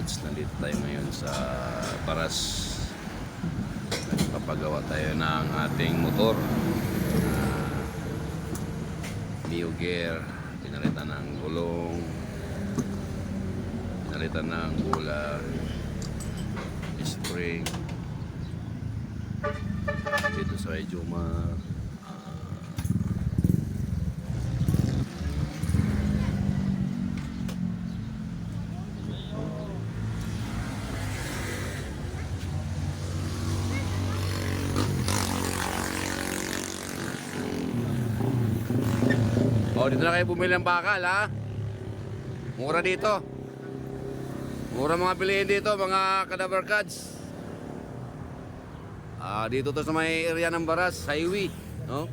Kads, nandito tayo ngayon sa Paras. Papagawa tayo ng ating motor. Uh, Mio gear, pinalitan ng gulong, pinalitan ng bula, spring. Dito sa Juma. Oh, dito na kayo bumili ng bakal, ha? Mura dito. Mura mga bilihin dito, mga cadaver cards. Ah, dito to sa may area ng Baras, highway, no?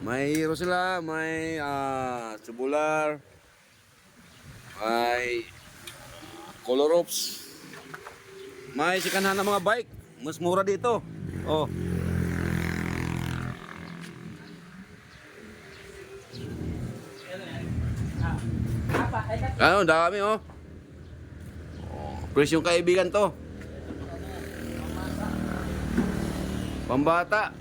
May hero sila, may ah, tubular, may color ops, may sikanhan ng mga bike. Mas mura dito. Oh. Ano, dami oh. Oh, presyong kaibigan to. Pambata.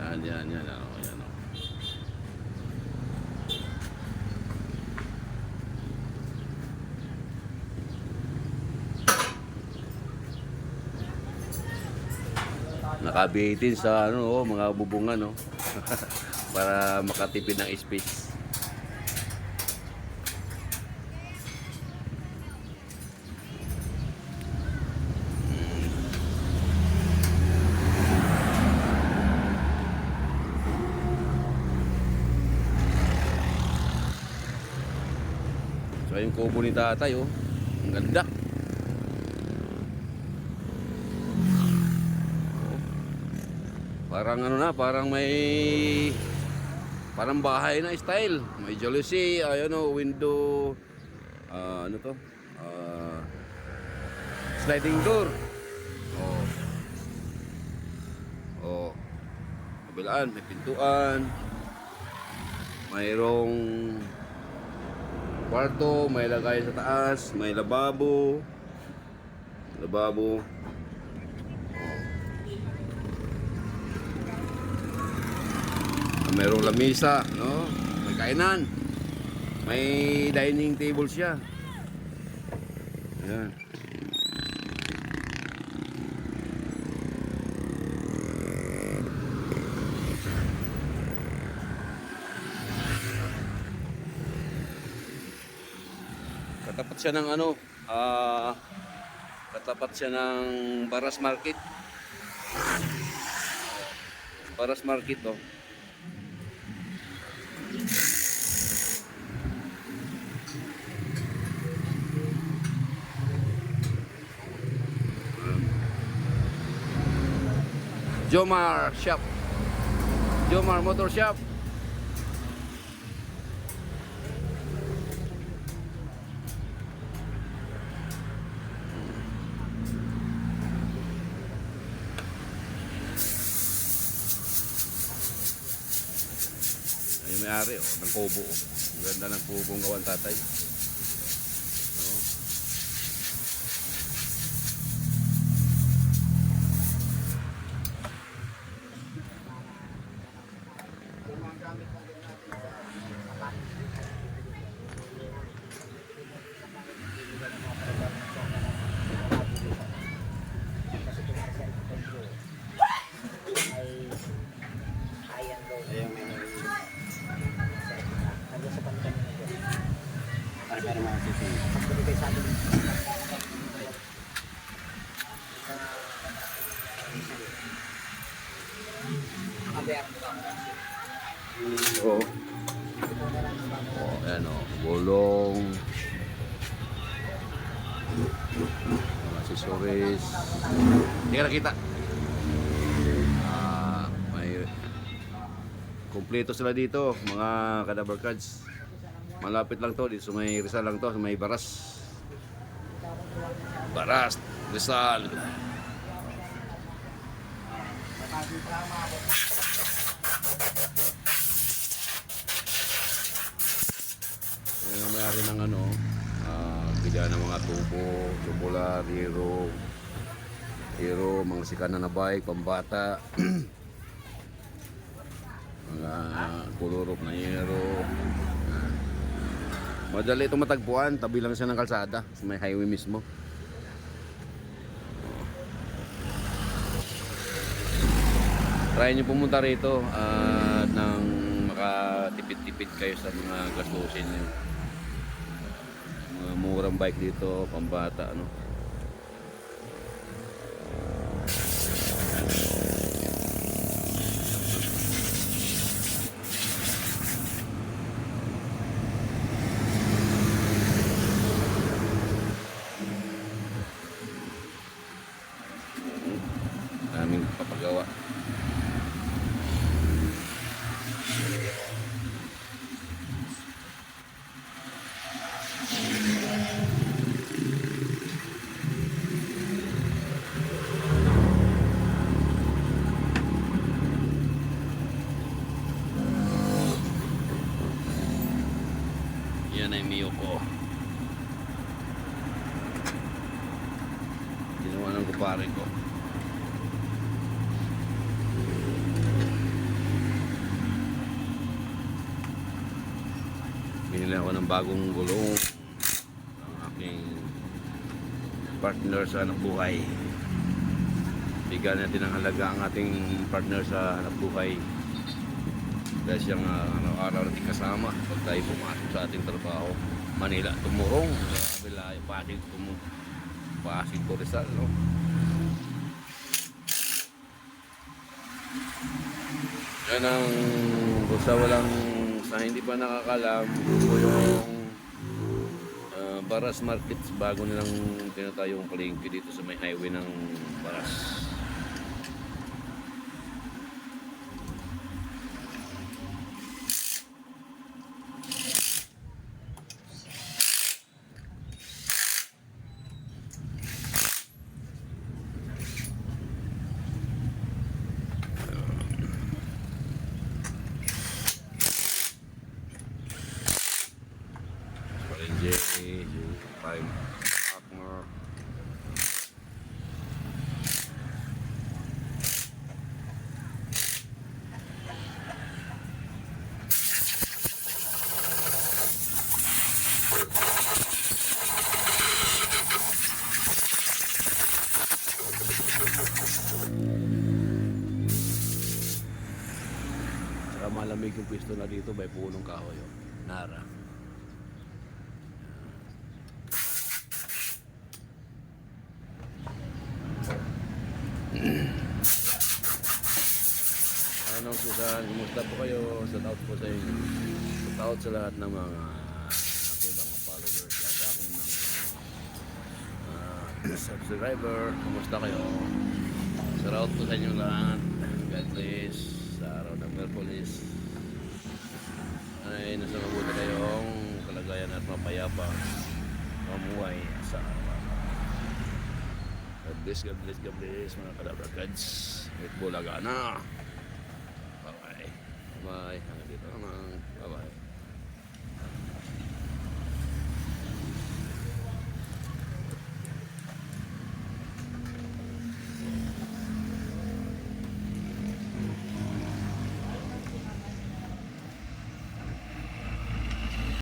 Yan, yan, yan, yan, oh, yan, oh. Nakabitin sa ano, oh, mga bubungan no. Para makatipid ng space. So yung kubo ni tatay oh. Ang ganda. Parang ano na, parang may parang bahay na style. May jealousy, ayun oh, window ah, ano to? Ah, sliding door. Oh. Oh. Kabilaan, may pintuan. Mayroong kwarto, may lagay sa taas, may lababo. Lababo. Mayroong lamisa, no? May kainan. May dining table siya. Ayan. Katapat siya ng ano, ah, katapat siya ng Baras Market. Baras Market, oh. Jomar Shop. Jomar Motor Shop. Ay may-ari oh, ng kubo oh. Ganda ng kubong gawan tatay. Oo. Oh, ayan o. Gulong. Mga accessories. Hindi ka nakita. Ah, may kumpleto sila dito, mga cadaver cards. Malapit lang to, dito may Rizal lang to, may Baras. Baras, Rizal. Yan mayari ng ano, ah, bigyan ng mga tubo, tubular, hero, hero, mga sikan na bike, pambata, mga kulurok na hero. Madali ito matagpuan, tabi lang siya ng kalsada, sa may highway mismo. Try nyo pumunta rito at nang makatipid-tipid kayo sa mga gastusin nyo. Murang bike dito, pambata, ano. Yan ay Miyoko. Ginawa ng kupare ko. Binili ako ng bagong gulong ng aking partner sa anak buhay. Bigyan natin ng halaga ang ating partner sa anak buhay. Dahil siyang uh, araw-araw natin kasama pag tayo pumasok sa ating trabaho. Manila, tumurong. Layo, Pasig, tumu Pasig ko Rizal, no? Yan ang sa walang sa hindi pa nakakalam ito yung ah, Baras Markets bago nilang tinatayong palengke dito sa may highway ng Baras. Palengke, yung five Akmar. Saka malamig yung pwesto na dito may punong kahoy. Oh. Nara. Anong Susan, kumusta po kayo? Shout out po sa inyo. Shout out sa lahat ng mga aking mga followers at aking mga ah, subscriber. Kumusta kayo? Shout out po sa inyo lahat. God bless. Sa araw ng Merkulis. Ay, nasa mabuti kayong kalagayan at mapayapa. Mamuhay sa bless, God bless, God bless mga kadabrakads. At bulaga na. Bye-bye. Bye-bye. Hanggang dito naman. Bye-bye.